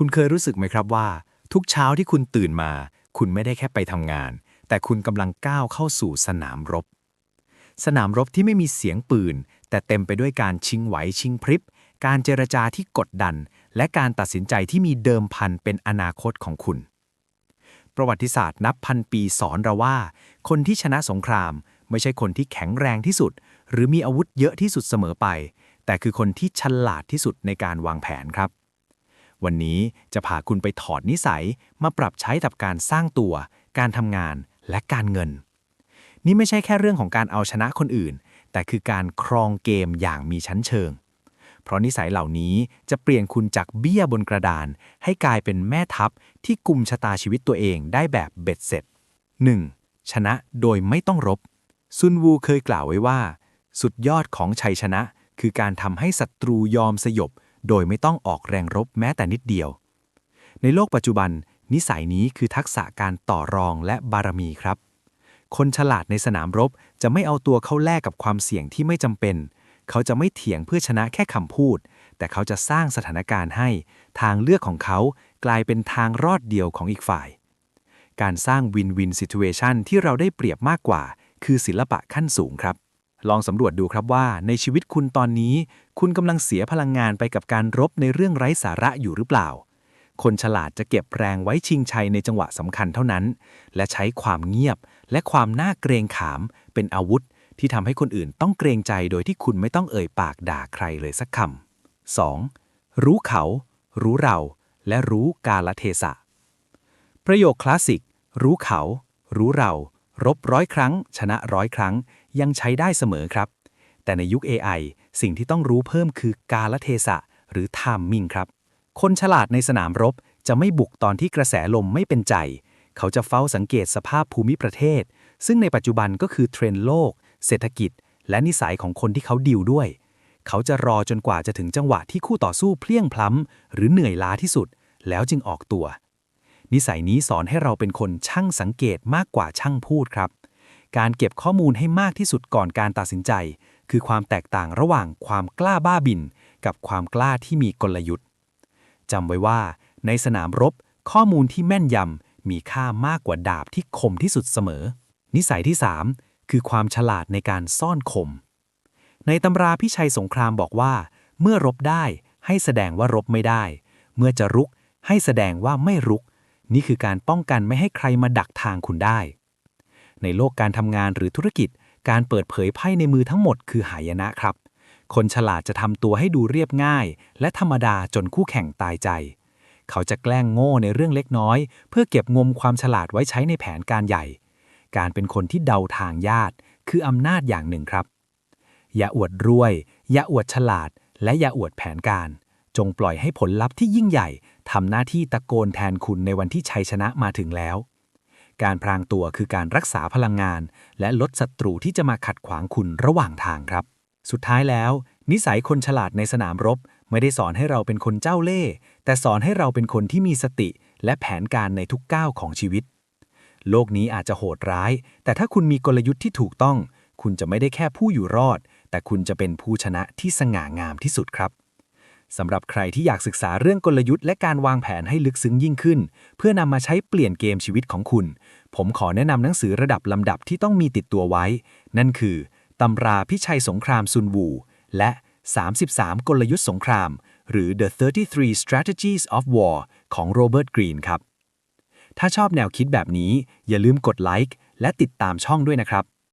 คุณเคยรู้สึกไหมครับว่า ทุกเช้าที่คุณตื่นมา คุณไม่ได้แค่ไปทำงาน แต่คุณกำลังก้าวเข้าสู่สนามรบ สนามรบที่ไม่มีเสียงปืน แต่เต็มไปด้วยการชิงไหวชิงพริบ การเจรจาที่กดดัน และการตัดสินใจที่มีเดิมพันเป็นอนาคตของคุณ ประวัติศาสตร์นับพันปีสอนเราว่า คนที่ชนะสงคราม ไม่ใช่คนที่แข็งแรงที่สุด หรือมีอาวุธเยอะที่สุดเสมอไป แต่คือคนที่ฉลาดที่สุดในการวางแผนครับ วันนี้จะพาคุณไปถอดนิสัยมาปรับใช้กับการสร้างตัว การทำงานและการเงิน นี่ไม่ใช่แค่เรื่องของการเอาชนะคนอื่น แต่คือการครองเกมอย่างมีชั้นเชิง เพราะนิสัยเหล่านี้จะเปลี่ยนคุณจากเบี้ยบนกระดาน ให้กลายเป็นแม่ทัพที่กุมชะตาชีวิตตัวเองได้แบบเบ็ดเสร็จ 1. ชนะโดยไม่ต้องรบ ซุนวูเคยกล่าวไว้ว่า สุดยอดของชัยชนะคือการทำให้ศัตรูยอมสยบ โดยไม่ต้องออกแรงรบแม้แต่นิดเดียว ในโลกปัจจุบัน นิสัยนี้คือทักษะการต่อรองและบารมีครับ คนฉลาดในสนามรบจะไม่เอาตัวเข้าแลกกับความเสี่ยงที่ไม่จำเป็น เขาจะไม่เถียงเพื่อชนะแค่คำพูด แต่เขาจะสร้างสถานการณ์ให้ ทางเลือกของเขากลายเป็นทางรอดเดียวของอีกฝ่าย การสร้างวินวินซิทูเอชันที่เราได้เปรียบมากกว่า คือศิลปะขั้นสูงครับ ลองสำรวจดูครับว่า ในชีวิตคุณตอนนี้ คุณกำลังเสียพลังงานไปกับการรบในเรื่องไร้สาระอยู่หรือเปล่า คนฉลาดจะเก็บแรงไว้ชิงชัยในจังหวะสำคัญเท่านั้น และใช้ความเงียบ และความน่าเกรงขาม เป็นอาวุธ ที่ทำให้คนอื่นต้องเกรงใจโดยที่คุณไม่ต้องเอ่ยปากด่าใครเลยสักคำ 2. รู้เขา รู้เรา และรู้กาลเทศะ ประโยคคลาสสิก รู้เขา รู้เรา รบร้อยครั้ง ชนะร้อยครั้ง ยังใช้ได้เสมอครับ แต่ในยุค AI สิ่งที่ต้องรู้เพิ่มคือกาลเทศะ หรือ timing ครับ คนฉลาดในสนามรบจะไม่บุกตอนที่กระแสลมไม่เป็นใจ เขาจะเฝ้าสังเกตสภาพภูมิประเทศ ซึ่งในปัจจุบันก็คือเทรนด์โลก เศรษฐกิจ และนิสัยของคนที่เขาดิวด้วย เขาจะรอจนกว่าจะถึงจังหวะที่คู่ต่อสู้เพลียงพล้ำหรือเหนื่อยล้าที่สุด แล้วจึงออกตัว นิสัยนี้สอนให้เราเป็นคนช่างสังเกตมากกว่าช่างพูดครับ การเก็บข้อมูลให้มากที่สุดก่อนการตัดสินใจ คือความแตกต่างระหว่างความกล้าบ้าบิน กับความกล้าที่มีกลยุทธ์จำไว้ว่า ในสนามรบ ข้อมูลที่แม่นยำมีค่ามากกว่าดาบที่คมที่สุดเสมอ นิสัยที่ 3 คือความฉลาดในการซ่อนคม ในตำราพิชัยสงครามบอกว่า เมื่อรบได้ให้แสดงว่ารบไม่ได้ เมื่อจะรุกให้แสดงว่าไม่รุก นี่คือการป้องกันไม่ให้ใครมาดักทางคุณได้ ในโลกการทำงานหรือธุรกิจ การเปิดเผยไพ่ในมือทั้งหมดคือหายนะครับ คนฉลาดจะทำตัวให้ดูเรียบง่าย และธรรมดาจนคู่แข่งตายใจ เขาจะแกล้งโง่ในเรื่องเล็กน้อย เพื่อเก็บงมความฉลาดไว้ใช้ในแผนการใหญ่ การเป็นคนที่เดาทางญาติ คืออำนาจอย่างหนึ่งครับ อย่าอวดรวย อย่าอวดฉลาด และอย่าอวดแผนการ จงปล่อยให้ผลลัพธ์ที่ยิ่งใหญ่ทำหน้าที่ตะโกนแทนคุณในวันที่ชัยชนะมาถึงแล้ว การพรางตัวคือการรักษาพลังงาน และลดศัตรูที่จะมาขัดขวางคุณระหว่างทางครับ สุดท้ายแล้ว นิสัยคนฉลาดในสนามรบ ไม่ได้สอนให้เราเป็นคนเจ้าเล่ห์แต่สอนให้เราเป็นคนที่มีสติ และแผนการในทุกก้าวของชีวิต โลกนี้อาจจะโหดร้าย แต่ถ้าคุณมีกลยุทธ์ที่ถูกต้อง คุณจะไม่ได้แค่ผู้อยู่รอด แต่คุณจะเป็นผู้ชนะที่สง่างามที่สุดครับ สำหรับใครที่อยากศึกษาเรื่องกลยุทธ์และการวางแผนให้ลึกซึ้งยิ่งขึ้น เพื่อนำมาใช้เปลี่ยนเกมชีวิตของคุณ ผมขอแนะนำหนังสือระดับลำดับที่ต้องมีติดตัวไว้ นั่นคือตำราพิชัยสงครามซุนวู และ 33 กลยุทธ์สงคราม หรือ The 33 Strategies of War ของโรเบิร์ตกรีนครับ ถ้าชอบแนวคิดแบบนี้ อย่าลืมกดไลค์และติดตามช่องด้วยนะครับ